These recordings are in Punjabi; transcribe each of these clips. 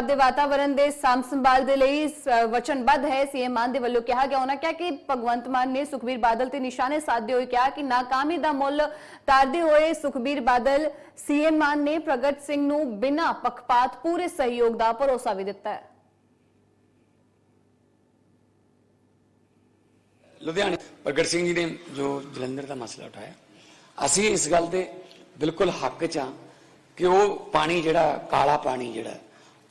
ਪੰਜਾਬ ਦੇ ਵਾਤਾਵਰਣ ਦੇ ਸਾਂਭ ਸੰਭਾਲ ਦੇ ਲਈ ਵਚਨਬੱਧ ਹੈ। ਸੀਐਮ ਮਾਨ ਦੇ ਵੱਲੋਂ ਕਿਹਾ ਗਿਆ, ਉਹਨਾਂ ਕਿਹਾ ਕਿ ਭਗਵੰਤ ਮਾਨ ਨੇ ਸੁਖਬੀਰ ਬਾਦਲ ਤੇ ਨਿਸ਼ਾਨੇ ਸਾਧਦੇ ਹੋਏ ਕਿਹਾ ਕਿ ਨਾਕਾਮੀ ਦਾ ਮੁੱਲ ਤਾਰਦੇ ਹੋਏ ਸੁਖਬੀਰ ਬਾਦਲ, ਸੀਐਮ ਮਾਨ ਨੇ ਪ੍ਰਗਟ ਸਿੰਘ ਨੂੰ ਬਿਨਾਂ ਪੱਖਪਾਤ ਪੂਰੇ ਸਹਿਯੋਗ ਦਾ ਭਰੋਸਾ ਵੀ ਦਿੱਤਾ ਹੈ। ਲੁਧਿਆਣੇ, ਪ੍ਰਗਟ ਸਿੰਘ ਜੀ ਨੇ ਜੋ ਜਲੰਧਰ ਦਾ ਮਸਲਾ ਉਠਾਇਆ, ਅਸੀਂ ਇਸ ਗੱਲ ਦੇ ਬਿਲਕੁਲ ਹੱਕ 'ਚ ਹਾਂ ਕਿ ਉਹ ਪਾਣੀ ਜਿਹੜਾ ਕਾਲਾ ਪਾਣੀ ਜਿਹੜਾ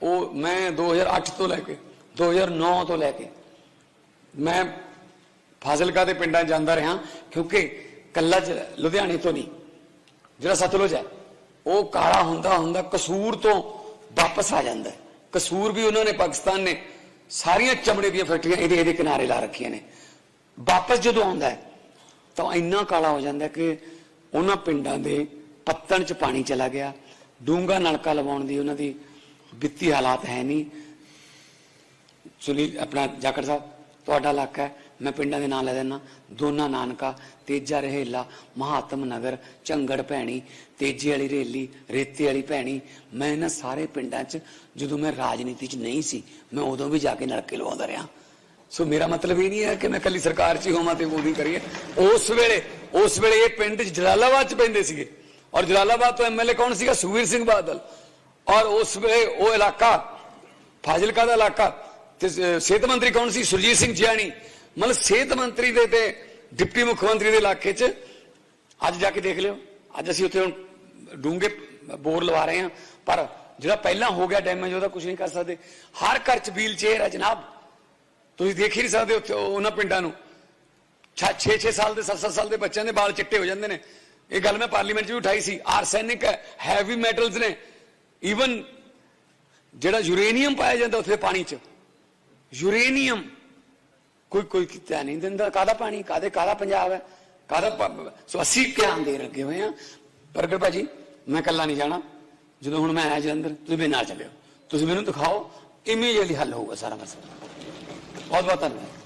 ਉਹ ਮੈਂ 2008 ਤੋਂ ਲੈ ਕੇ 2009 ਤੋਂ ਲੈ ਕੇ ਮੈਂ ਫਾਜ਼ਿਲਕਾ ਦੇ ਪਿੰਡਾਂ 'ਚ ਜਾਂਦਾ ਰਿਹਾ ਕਿਉਂਕਿ ਕੱਲਾ ਜ- ਲੁਧਿਆਣੇ ਤੋਂ ਨਹੀਂ, ਜਿਹੜਾ ਸਤਲੁਜ ਹੈ, ਉਹ ਕਾਲਾ ਹੁੰਦਾ ਹੁੰਦਾ ਕਸੂਰ ਤੋਂ ਵਾਪਸ ਆ ਜਾਂਦਾ ਕਸੂਰ ਵੀ ਉਹਨਾਂ ਨੇ ਪਾਕਿਸਤਾਨ ਨੇ ਸਾਰੀਆਂ ਚਮੜੇ ਦੀਆਂ ਫੈਕਟਰੀਆਂ ਇਹਦੇ ਇਹਦੇ ਕਿਨਾਰੇ ਲਾ ਰੱਖੀਆਂ ਨੇ। ਵਾਪਸ ਜਦੋਂ ਆਉਂਦਾ ਤਾਂ ਇੰਨਾ ਕਾਲਾ ਹੋ ਜਾਂਦਾ ਕਿ ਉਹਨਾਂ ਪਿੰਡਾਂ ਦੇ ਪੱਤਣ ਚ ਪਾਣੀ ਚਲਾ ਗਿਆ ਡੂੰਗਾ ਨਲਕਾ ਲਵਾਉਣ ਦੀ ਉਹਨਾਂ ਦੀ ਵਿੱਤੀ ਹਾਲਾਤ ਹੈ ਨਹੀਂ। ਸੁਨੀਲ, ਆਪਣਾ ਜਾਖੜ ਸਾਹਿਬ, ਤੁਹਾਡਾ ਇਲਾਕਾ ਹੈ। ਮੈਂ ਪਿੰਡਾਂ ਦੇ ਨਾਂ ਲੈ ਦਿੰਦਾ। ਦੋਨਾ ਨਾਨਕਾ, ਤੇਜਾ ਰਹੇਲਾ, ਮਹਾਤਮ ਨਗਰ, ਝੰਗੜ ਭੈਣੀ, ਤੇਜੇ ਵਾਲੀ ਰੇਲੀ, ਰੇਤੇ ਵਾਲੀ ਭੈਣੀ। ਮੈਂ ਇਹਨਾਂ ਸਾਰੇ ਪਿੰਡਾਂ 'ਚ, ਜਦੋਂ ਮੈਂ ਰਾਜਨੀਤੀ 'ਚ ਨਹੀਂ ਸੀ, ਮੈਂ ਉਦੋਂ ਵੀ ਜਾ ਕੇ ਨਲਕੇ ਲਵਾਉਂਦਾ ਰਿਹਾ। ਸੋ ਮੇਰਾ ਮਤਲਬ ਇਹ ਨਹੀਂ ਹੈ ਕਿ ਮੈਂ ਕੱਲੀ ਸਰਕਾਰ 'ਚ ਹੀ ਹੋਵਾਂ ਤੇ ਉਹ ਕਰੀਏ। ਉਸ ਵੇਲੇ ਉਸ ਵੇਲੇ ਇਹ ਪਿੰਡ ਜਲਾਲਾਬਾਦ 'ਚ ਪੈਂਦੇ ਸੀਗੇ। ਔਰ ਜਲਾਲਾਬਾਦ ਤੋਂ ਐਮਐਲਏ ਕੌਣ ਸੀਗਾ? ਸੁਖਵੀਰ ਸਿੰਘ ਬਾਦਲ। ਔਰ ਉਸ ਵੇਲੇ ਉਹ ਇਲਾਕਾ ਫਾਜ਼ਿਲਕਾ ਦਾ ਇਲਾਕਾ ਤੇ ਸਿਹਤ ਮੰਤਰੀ ਕੌਣ ਸੀ? ਸੁਰਜੀਤ ਸਿੰਘ ਜਿਆਣੀ। ਮਤਲਬ ਸਿਹਤ ਮੰਤਰੀ ਦੇ ਤੇ ਡਿਪਟੀ ਮੁੱਖ ਮੰਤਰੀ ਦੇ ਇਲਾਕੇ 'ਚ ਅੱਜ ਜਾ ਕੇ ਦੇਖ ਲਿਓ। ਅੱਜ ਅਸੀਂ ਉੱਥੇ ਹੁਣ ਡੂੰਗੇ ਬੋਰ ਲਵਾ ਰਹੇ ਹਾਂ। ਪਰ ਜਿਹੜਾ ਪਹਿਲਾਂ ਹੋ ਗਿਆ ਡੈਮੇਜ, ਉਹਦਾ ਕੁਝ ਨਹੀਂ ਕਰ ਸਕਦੇ। ਹਰ ਘਰ 'ਚ ਵੀਲ ਚੇਅਰ ਹੈ ਜਨਾਬ। ਤੁਸੀਂ ਦੇਖ ਹੀ ਨਹੀਂ ਸਕਦੇ ਉੱਥੇ ਉਹਨਾਂ ਪਿੰਡਾਂ ਨੂੰ। 6-6 ਸਾਲ ਦੇ 7-7 ਸਾਲ ਦੇ ਬੱਚਿਆਂ ਦੇ ਵਾਲ ਚਿੱਟੇ ਹੋ ਜਾਂਦੇ ਨੇ। ਇਹ ਗੱਲ ਮੈਂ ਪਾਰਲੀਮੈਂਟ 'ਚ ਵੀ ਉਠਾਈ ਸੀ। ਆਰਸੈਨਿਕ ਹੈ ਹੈਵੀ ਮੈਟਲਸ ਨੇ। ਈਵਨ ਜਿਹੜਾ ਯੂਰੇਨੀਅਮ ਪਾਇਆ ਜਾਂਦਾ ਉੱਥੇ ਪਾਣੀ 'ਚ ਯੂਰੇਨੀਅਮ ਕੋਈ ਕੋਈ ਧਿਆਨ ਨਹੀਂ ਦਿੰਦਾ, ਕਾਹਦਾ ਪਾਣੀ, ਕਾਹਦੇ, ਕਾਹਦਾ ਪੰਜਾਬ ਹੈ, ਕਾਹਦਾ ਸੋ ਅਸੀਂ ਧਿਆਨ ਦੇ ਲੱਗੇ ਹੋਏ ਆ ਪ੍ਰਗਟ ਭਾਜੀ, ਮੈਂ ਕੱਲਾ ਨਹੀਂ ਜਾਣਾ, ਜਦੋਂ ਹੁਣ ਮੈਂ ਆਇਆ ਜਲੰਧਰ ਤੁਸੀਂ ਮੇਰੇ ਨਾਲ ਚੱਲਿਓ, ਤੁਸੀਂ ਮੈਨੂੰ ਦਿਖਾਓ ਇਮੀਡੀਏਟਲੀ ਹੱਲ ਹੋਊਗਾ ਸਾਰਾ ਮਸਲਾ। ਬਹੁਤ ਬਹੁਤ ਧੰਨਵਾਦ।